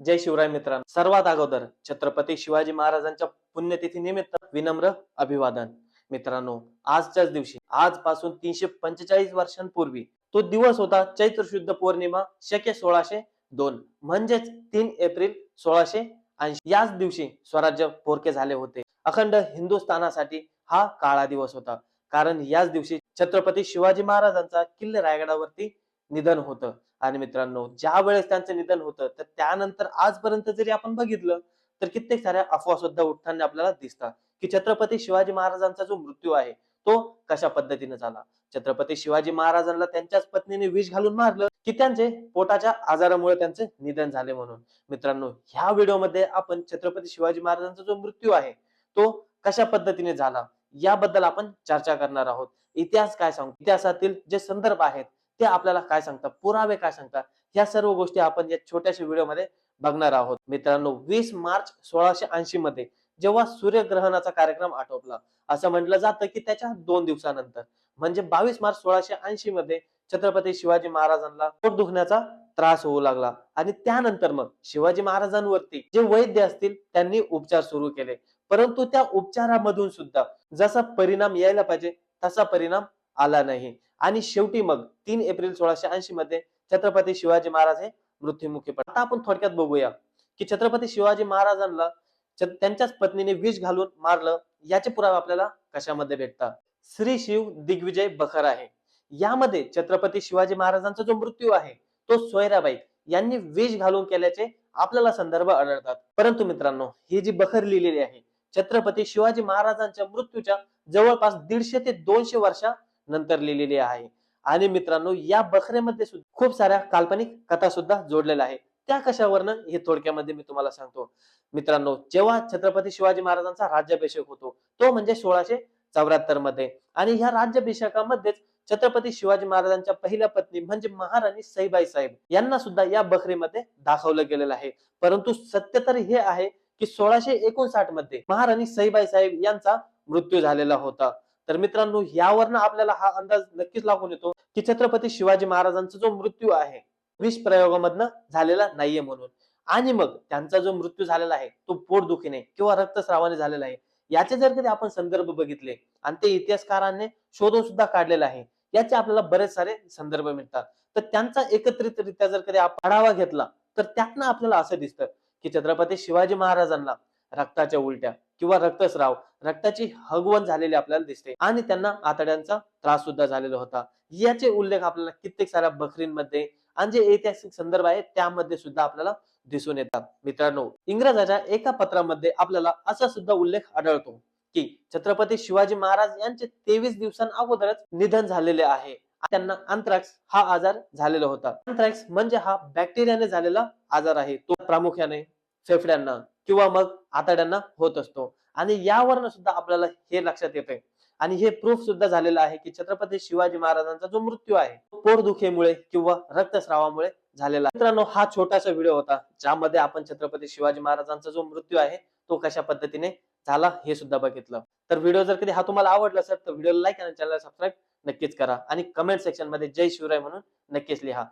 जय शिवराय मित्रांनो. सर्वात अगोदर छत्रपती शिवाजी महाराजांच्या पुण्यतिथी निमित्त विनम्र अभिवादन. मित्रांनो आजच्याच दिवशी आजपासून तीनशे पंचेचाळीस वर्षांपूर्वी तो दिवस होता चैत्र शुद्ध पौर्णिमा शके सोळाशे दोन. म्हणजेच तीन एप्रिल सोळाशे ऐंशी. याच दिवशी स्वराज्य पोरके झाले होते. अखंड हिंदुस्थानासाठी हा काळा दिवस होता. कारण याच दिवशी छत्रपती शिवाजी महाराजांचा किल्ले रायगडावरती निधन होतं. आणि मित्रांनो ज्या वेळेस त्यांचं निधन होतं तर त्यानंतर आजपर्यंत जरी आपण बघितलं तर कित्येक साऱ्या अफवा सुद्धा उठताना आपल्याला दिसतात की छत्रपती शिवाजी महाराजांचा जो मृत्यू आहे तो कशा पद्धतीने झाला? छत्रपती शिवाजी महाराजांना त्यांच्याच पत्नीने विष घालून मारलं की त्यांचे पोटाच्या आजारामुळे त्यांचे निधन झाले म्हणून. मित्रांनो ह्या व्हिडिओमध्ये आपण छत्रपती शिवाजी महाराजांचा जो मृत्यू आहे तो कशा पद्धतीने झाला? याबद्दल आपण चर्चा करणार आहोत. इतिहास काय सांगतो? इतिहासातील जे संदर्भ आहेत ते आपल्याला काय सांगतात? पुरावे काय सांगतात? या सर्व गोष्टी आपण या छोट्याशा व्हिडिओमध्ये बघणार आहोत. मित्रांनो वीस मार्च सोळाशे ऐंशी मध्ये जेव्हा सूर्यग्रहणाचा कार्यक्रम आटोपला असं म्हटलं जातं की त्याच्या दोन दिवसानंतर. म्हणजे बावीस मार्च सोळाशे ऐंशी मध्ये छत्रपती शिवाजी महाराजांना पोट दुखण्याचा त्रास होऊ लागला. आणि त्यानंतर मग शिवाजी महाराजांवरती जे वैद्य असतील त्यांनी उपचार सुरू केले. परंतु त्या उपचारामधून सुद्धा जसा परिणाम यायला पाहिजे तसा परिणाम आला नाही. आणि शेवटी मग तीन एप्रिल सोळाशे ऐंशी मध्ये छत्रपती शिवाजी महाराज हे मृत्यूमुखी पडले आता आपण थोडक्यात बघूया की छत्रपती शिवाजी महाराजांना त्यांच्याच पत्नीने विष घालून मारलं याचे पुरावे आपल्याला कशामध्ये भेटतात? श्री शिव दिग्विजय बखर आहे. यामध्ये छत्रपती शिवाजी महाराजांचा जो मृत्यू आहे तो सोयराबाई यांनी विष घालून केल्याचे आपल्याला संदर्भ आढळतात. परंतु मित्रांनो ही जी बखर लिहिलेली आहे छत्रपती शिवाजी महाराजांच्या मृत्यूच्या जवळपास दीडशे ते दोनशे वर्षा नंतर लिहिलेली आहे. आणि मित्रांनो या बखरेमध्ये सुद्धा खूप साऱ्या काल्पनिक कथा सुद्धा जोडलेल्या आहे त्या कशावरनं? हे थोडक्यामध्ये मी तुम्हाला सांगतो. मित्रांनो जेव्हा छत्रपती शिवाजी महाराजांचा राज्याभिषेक होतो तो म्हणजे सोळाशे चौऱ्याहत्तरमध्ये. आणि ह्या राज्याभिषेकामध्येच छत्रपती शिवाजी महाराजांच्या पहिल्या पत्नी म्हणजे महाराणी सईबाई साहेब यांना सुद्धा या बखरीमध्ये दाखवलं गेलेलं आहे. परंतु सत्य तर हे आहे की सोळाशे एकोणसाठमध्ये महाराणी सईबाई साहेब यांचा मृत्यू झालेला होता. तर मित्रांनो यावरनं आपल्याला हा अंदाज नक्कीच लागून येतो की छत्रपती शिवाजी महाराजांचा जो मृत्यू आहे विष प्रयोगामधनं झालेला नाहीये म्हणून. आणि मग त्यांचा जो मृत्यू झालेला आहे तो पोटदुखीने किंवा रक्तस्रावाने झालेला आहे याचे जर कधी आपण संदर्भ बघितले आणि ते इतिहासकारांनी शोधून सुद्धा काढलेला आहे याचे आपल्याला बरेच सारे संदर्भ मिळतात. तर त्यांचा एकत्रितरित्या जर कधी आढावा घेतला तर त्यातनं आपल्याला असं दिसतं की छत्रपती शिवाजी महाराजांना रक्ताच्या उलट्या किंवा रक्तस्राव रक्ताची हगवण झालेली आपल्याला दिसते. आणि त्यांना आतड्यांचा त्रास सुद्धा झालेला होता. याचे उल्लेख आपल्याला कित्येक साऱ्या बखरींमध्ये आणि जे ऐतिहासिक संदर्भ आहे त्यामध्ये सुद्धा आपल्याला दिसून येतात. मित्रांनो इंग्रजाच्या एका पत्रामध्ये आपल्याला असा सुद्धा उल्लेख आढळतो की छत्रपती शिवाजी महाराज यांचे तेवीस दिवसांअगोदरच निधन झालेले आहे. त्यांना अँथ्रॅक्स हा आजार झालेला होता. अँथ्रॅक्स म्हणजे हा बॅक्टेरियाने झालेला आजार आहे. तो प्रामुख्याने फेफड्यांना किंवा मग आतड्यांना होत असतो. आणि यावरनं सुद्धा आपल्याला हे लक्षात येते आणि हे प्रूफ सुद्धा झालेलं आहे की छत्रपती शिवाजी महाराजांचा जो मृत्यू आहे पोरदुखेमुळे किंवा रक्तस्रावामुळे झालेला मित्रांनो हा छोटासा व्हिडिओ होता ज्यामध्ये आपण छत्रपती शिवाजी महाराजांचा जो मृत्यू आहे तो कशा पद्धतीने झाला हे सुद्धा बघितलं. तर व्हिडिओ जर कधी हा तुम्हाला आवडला असेल तर व्हिडिओला लाईक आणि चॅनल सबस्क्राईब नक्कीच करा. आणि कमेंट सेक्शनमध्ये जय शिवराय म्हणून नक्कीच लिहा.